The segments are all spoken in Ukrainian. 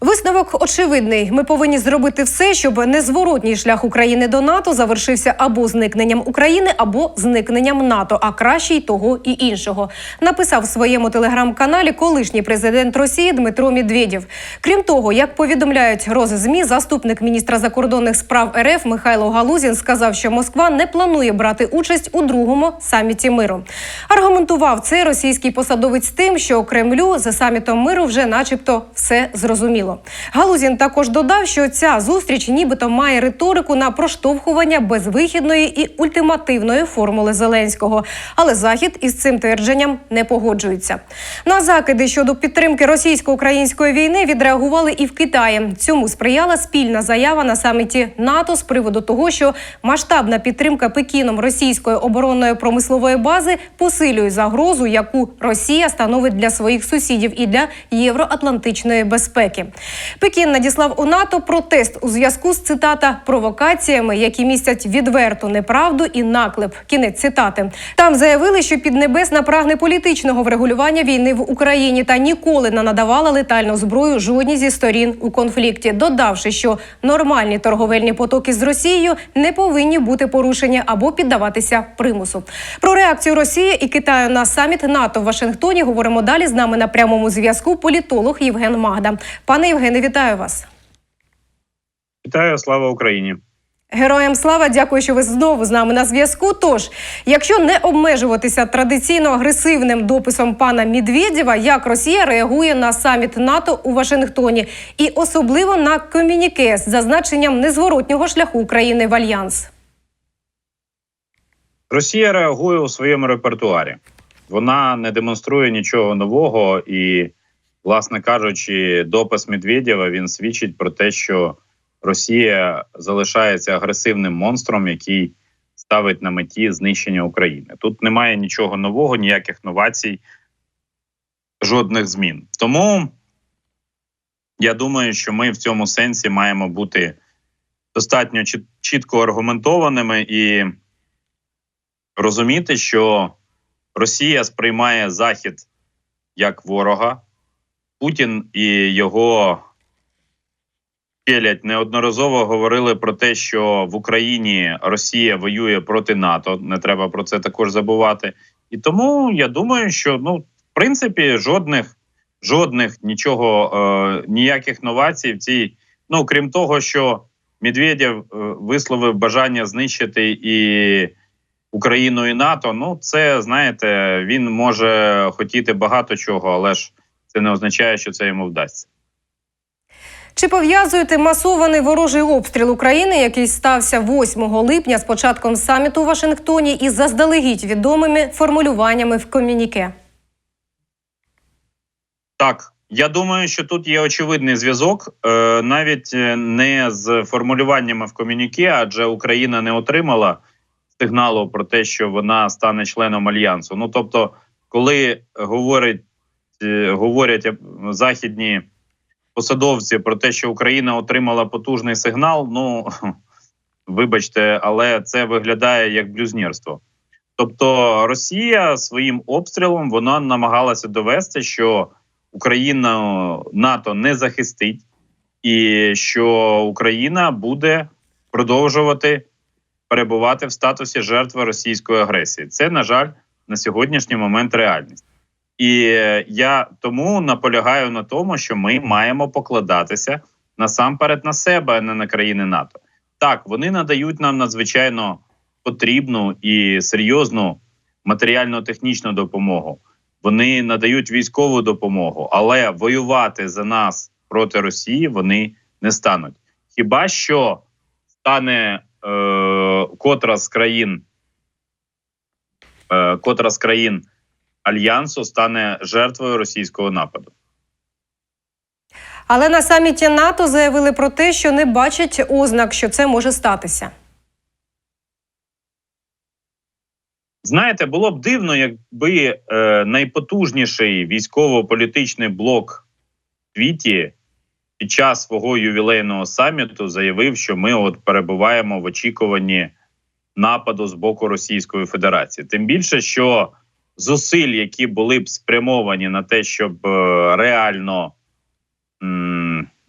Висновок очевидний. Ми повинні зробити все, щоб незворотній шлях України до НАТО завершився або зникненням України, або зникненням НАТО, а краще й того і іншого. Написав в своєму телеграм-каналі колишній президент Росії Дмитро Медведєв. Крім того, як повідомляють роззмі, заступник міністра закордонних справ РФ Михайло Галузін сказав, що Москва не планує брати участь у другому саміті миру. Аргументував це російський посадовець тим, що Кремлю за самітом миру вже, начебто, все зрозуміло. Галузін також додав, що ця зустріч нібито має риторику на проштовхування безвихідної і ультимативної формули Зеленського. Але захід із цим твердженням не погоджується. На закиди щодо підтримки російсько-української війни відреагували і в Китаї. Цьому сприяла спільна заява на саміті НАТО з приводу того, що масштабна підтримка Пекіном російської оборонної промислової бази посилює загрозу, яку Росія становить для своїх сусідів і для євроатлантичної безпеки. Пекін надіслав у НАТО протест у зв'язку з цитата провокаціями, які містять відверту неправду і наклеп. Кінець цитати. Там заявили, що Піднебесна прагне політичного врегулювання війни в Україні та ніколи не надавала летальну зброю жодній зі сторін у конфлікті, додавши, що нормальні торговельні потоки з Росією не повинні бути порушені або піддаватися примусу. Про реакцію Росії і Китаю на саміт НАТО в Вашингтоні говоримо далі. З нами на прямому зв'язку політолог Євген Магда. Пане Євгене, вітаю вас. Вітаю, слава Україні. Героям слава, дякую, що ви знову з нами на зв'язку. Тож, якщо не обмежуватися традиційно агресивним дописом пана Медведєва, як Росія реагує на саміт НАТО у Вашингтоні, і особливо на комюніке з зазначенням незворотнього шляху України в альянс. Росія реагує у своєму репертуарі. Вона не демонструє нічого нового, і, власне кажучи, допис Медведєва він свідчить про те, що Росія залишається агресивним монстром, який ставить на меті знищення України. Тут немає нічого нового, ніяких новацій, жодних змін. Тому я думаю, що ми в цьому сенсі маємо бути достатньо чіт- чітко аргументованими і розуміти, що Росія сприймає Захід як ворога. Путін і його челядь неодноразово говорили про те, що в Україні Росія воює проти НАТО. Не треба про це також забувати. І тому я думаю, що ну, в принципі, жодних жодних нічого, е, ніяких новацій в цій. Ну крім того, що Медведєв е, висловив бажання знищити і Україну і НАТО. Ну, це знаєте, він може хотіти багато чого, але ж це не означає, що це йому вдасться. Чи пов'язуєте масований ворожий обстріл України, який стався 8 липня з початком саміту у Вашингтоні, із заздалегідь відомими формулюваннями в комюніке? Так, я думаю, що тут є очевидний зв'язок, е, навіть е, не з формулюваннями в комюніке, адже Україна не отримала сигналу про те, що вона стане членом альянсу. Ну тобто, коли говорять, е, говорять е, західні посадовці про те, що Україна отримала потужний сигнал, ну вибачте, але це виглядає як блюзнірство. Тобто Росія своїм обстрілом вона намагалася довести, що Україна НАТО не захистить, і що Україна буде продовжувати перебувати в статусі жертви російської агресії. Це, на жаль, на сьогоднішній момент реальність. І е, я тому наполягаю на тому, що ми маємо покладатися насамперед на себе, а не на країни НАТО. Так, вони надають нам надзвичайно потрібну і серйозну матеріально-технічну допомогу. Вони надають військову допомогу, але воювати за нас проти Росії вони не стануть. Хіба що стане е, котра з країн, е, котра з країн альянсу стане жертвою російського нападу? Але на саміті НАТО заявили про те, що не бачать ознак, що це може статися. Знаєте, було б дивно, якби е, найпотужніший військово-політичний блок в світі під час свого ювілейного саміту заявив, що ми от перебуваємо в очікуванні нападу з боку Російської Федерації. Тим більше, що зусиль, які були б спрямовані на те, щоб е, реально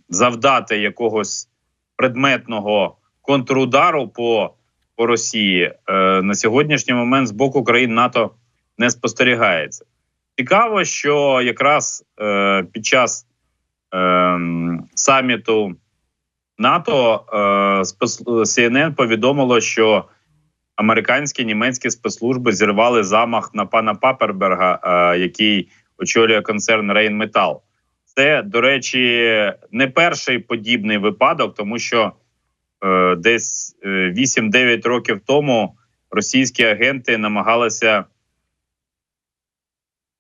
завдати якогось предметного контрудару по, по Росії, е, на сьогоднішній момент з боку країн НАТО не спостерігається. Цікаво, що якраз е, під час саміту НАТО е. CNN повідомило, що американські німецькі спецслужби зірвали замах на пана Паперберга, е, який очолює концерн Рейнметал. Це, до речі, не перший подібний випадок, тому що е, десь е, 8-9 років тому російські агенти намагалися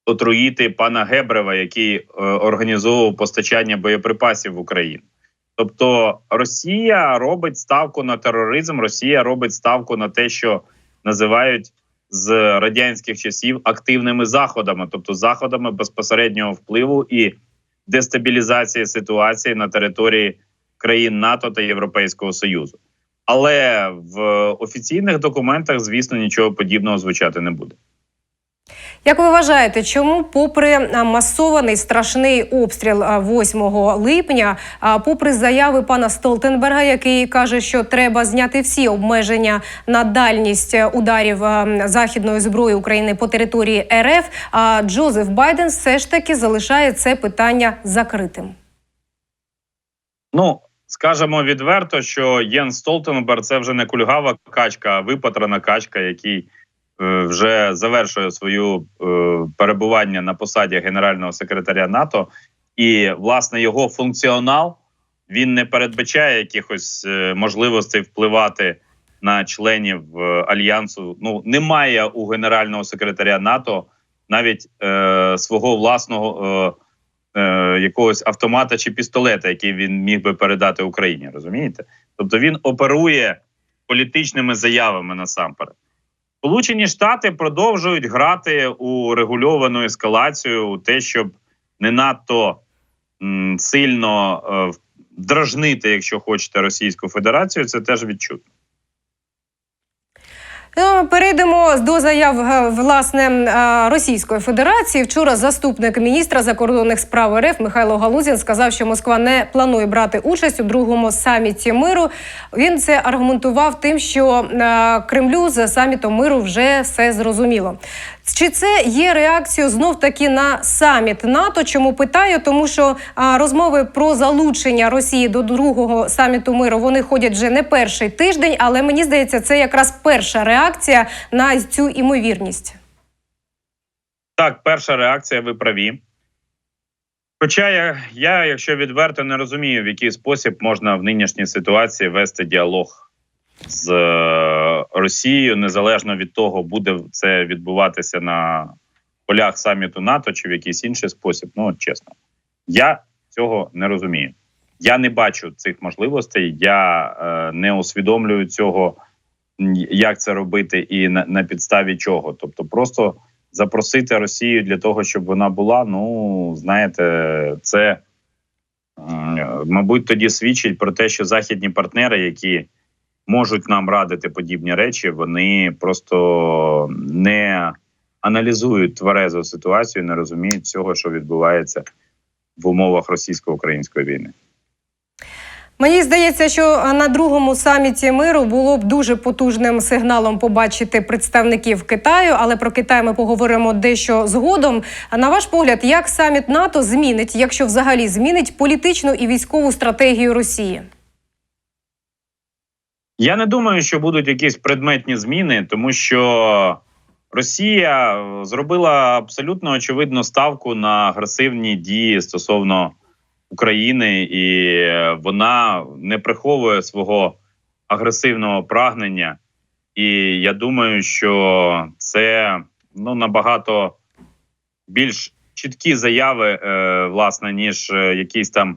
отруїти пана Гебрева, який е, організовував постачання боєприпасів в Україну. Тобто Росія робить ставку на тероризм, Росія робить ставку на те, що називають з радянських часів активними заходами, тобто заходами безпосереднього впливу і дестабілізації ситуації на території країн НАТО та Європейського Союзу. Але в офіційних документах, звісно, нічого подібного звучати не буде. Як ви вважаєте, чому, попри масований страшний обстріл 8 липня, попри заяви пана Столтенберга, який каже, що треба зняти всі обмеження на дальність е, ударів західної зброї України по території РФ, а Джозеф Байден все ж таки залишає це питання закритим? Ну скажемо відверто, що Єн Столтенберг це вже не кульгава качка, а випатрана качка, який вже завершує свою е, перебування на посаді генерального секретаря НАТО, і власне його функціонал він не передбачає якихось е, можливостей впливати на членів е, альянсу. Ну немає у генерального секретаря НАТО навіть е, свого власного. Е, е, якогось автомата чи пістолета, який він міг би передати Україні, розумієте? Тобто він оперує політичними заявами насамперед. Сполучені Штати продовжують грати у регульовану ескалацію, у те, щоб не надто м, сильно е, дражнити, якщо хочете, Російську Федерацію. Це теж відчутно. Е, Перейдемо до заяв е, власне е, Російської Федерації. Вчора заступник міністра закордонних справ РФ Михайло Галузін сказав, що Москва не планує брати участь у другому саміті миру. Він це аргументував тим, що е, Кремлю з самітом миру вже все зрозуміло. Чи це є реакцією знов таки на саміт НАТО? Чому питаю? Тому що а, розмови про залучення Росії до другого саміту миру вони ходять вже не перший тиждень, але мені здається, це якраз перша реакція на цю імовірність. Так, перша реакція, ви праві. Хоча я, я, якщо відверто, не розумію, в який спосіб можна в нинішній ситуації вести діалог з е, Росією, незалежно від того, буде це відбуватися на полях саміту НАТО чи в якийсь інший спосіб. Ну, чесно, я цього не розумію. Я не бачу цих можливостей, я е, не усвідомлюю цього, як це робити і на, на підставі чого. Тобто, просто запросити Росію для того, щоб вона була. Ну знаєте, це мабуть тоді свідчить про те, що західні партнери, які можуть нам радити подібні речі, вони просто не аналізують тверезу ситуацію, не розуміють цього, що відбувається в умовах російсько-української війни. Мені здається, що на другому саміті миру було б дуже потужним сигналом побачити представників Китаю, але про Китай ми поговоримо дещо згодом. А на ваш погляд, як саміт НАТО змінить, якщо взагалі змінить політичну і військову стратегію Росії? Я не думаю, що будуть якісь предметні зміни, тому що Росія е, зробила абсолютно очевидну ставку на агресивні дії стосовно України, і е, вона не приховує свого агресивного прагнення. І я думаю, що це ну набагато більш чіткі заяви, е, власне, ніж е, якісь там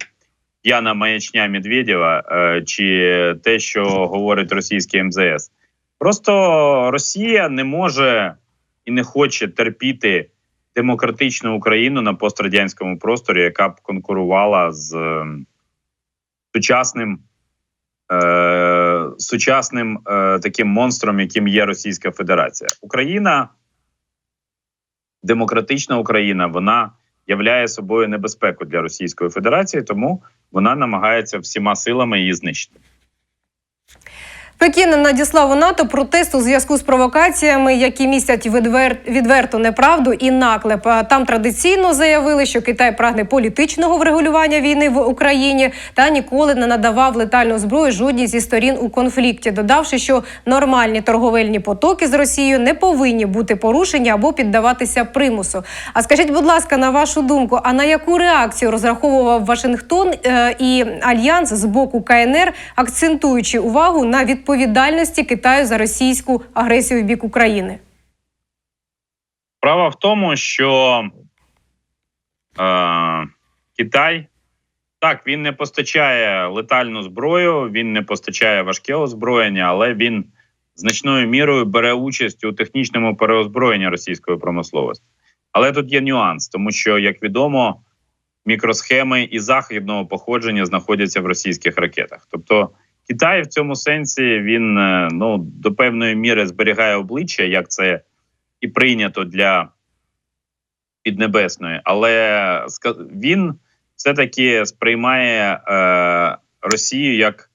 п'яна маячня Медведєва е, чи те, що говорить російський МЗС. Просто Росія не може і не хоче терпіти демократичну Україну на пострадянському просторі, яка б конкурувала з е, сучасним. Е, сучасним е, таким монстром, яким є Російська Федерація, Україна демократична Україна вона являє собою небезпеку для Російської Федерації, тому вона намагається всіма силами її знищити. Пекін надіслав у НАТО протест у зв'язку з провокаціями, які містять відвер... відверту неправду і наклеп. Там традиційно заявили, що Китай прагне політичного врегулювання війни в Україні та ніколи не надавав летальну зброю жодній зі сторін у конфлікті, додавши, що нормальні торговельні потоки з Росією не повинні бути порушені або піддаватися примусу. А скажіть, будь ласка, на вашу думку, а на яку реакцію розраховував Вашингтон е, і альянс з боку КНР, акцентуючи увагу на відповідальності Китаю за російську агресію в бік України? Справа в тому, що е, Китай так він не постачає летальну зброю, він не постачає важке озброєння, але він значною мірою бере участь у технічному переозброєнні російської промисловості. Але тут є нюанс, тому що, як відомо, мікросхеми і західного походження знаходяться в російських ракетах. Тобто Китай в цьому сенсі він е, ну до певної міри зберігає обличчя, як це і прийнято для Піднебесної, але він все-таки сприймає е, Росію як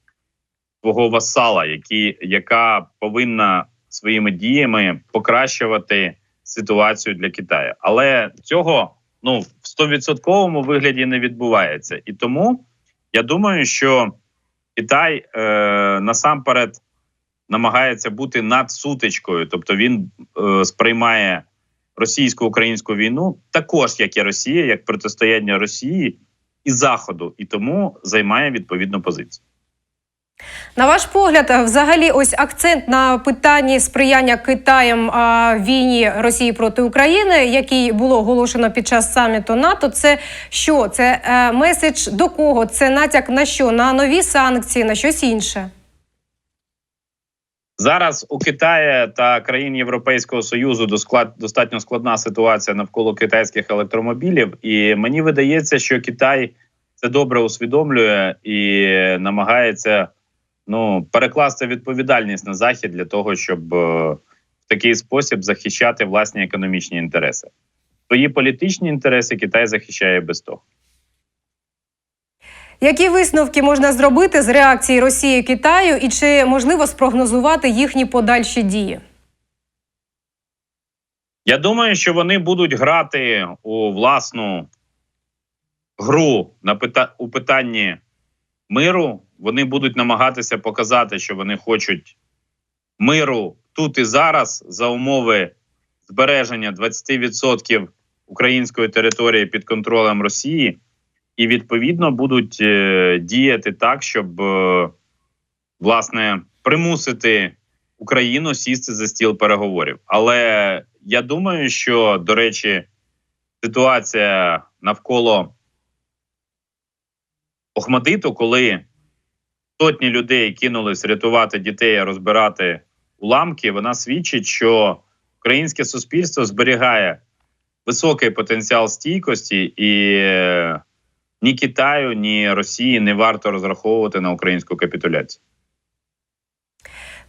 свого васала, які, яка повинна своїми діями покращувати ситуацію для Китаю. Але цього ну в стовідсотковому вигляді не відбувається. І тому я думаю, що Китай е, насамперед намагається бути над сутичкою, тобто він е, сприймає російсько-українську війну також як і Росія, як протистояння Росії і Заходу, і тому займає відповідну позицію. На ваш погляд, взагалі, ось акцент на питанні сприяння Китаєм війні Росії проти України, який було оголошено під час саміту НАТО. Це що? Це е, меседж до кого? Це натяк на що? На нові санкції, на щось інше. Зараз у Китаї та країн Європейського союзу досклад достатньо складна ситуація навколо китайських електромобілів, і мені видається, що Китай це добре усвідомлює і намагається ну перекласти відповідальність на захід для того, щоб е, в такий спосіб захищати власні економічні інтереси. Свої політичні інтереси Китай захищає без того. Які висновки можна зробити з реакції Росії Китаю, і чи можливо спрогнозувати їхні подальші дії? Я думаю, що вони будуть грати у власну гру на пита- у питанні миру. Вони будуть намагатися показати, що вони хочуть миру тут і зараз за умови збереження 20% української території під контролем Росії, і відповідно будуть е, діяти так, щоб е, власне примусити Україну сісти за стіл переговорів. Але я думаю, що до речі, ситуація навколо Охмадиту, коли сотні людей кинулись рятувати дітей, розбирати уламки, вона свідчить, що українське суспільство зберігає високий потенціал стійкості, і е, ні Китаю, ні Росії не варто розраховувати на українську капітуляцію.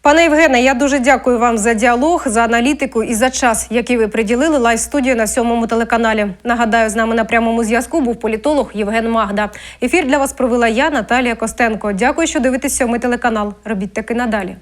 Пане Євгене, я дуже дякую вам за діалог, за аналітику і за час, який ви приділили лайв студію на сьомому телеканалі. Нагадаю, з нами на прямому зв'язку був політолог Євген Магда. Ефір для вас провела я, Наталія Костенко. Дякую, що дивитесь сьомий телеканал. Робіть таки надалі.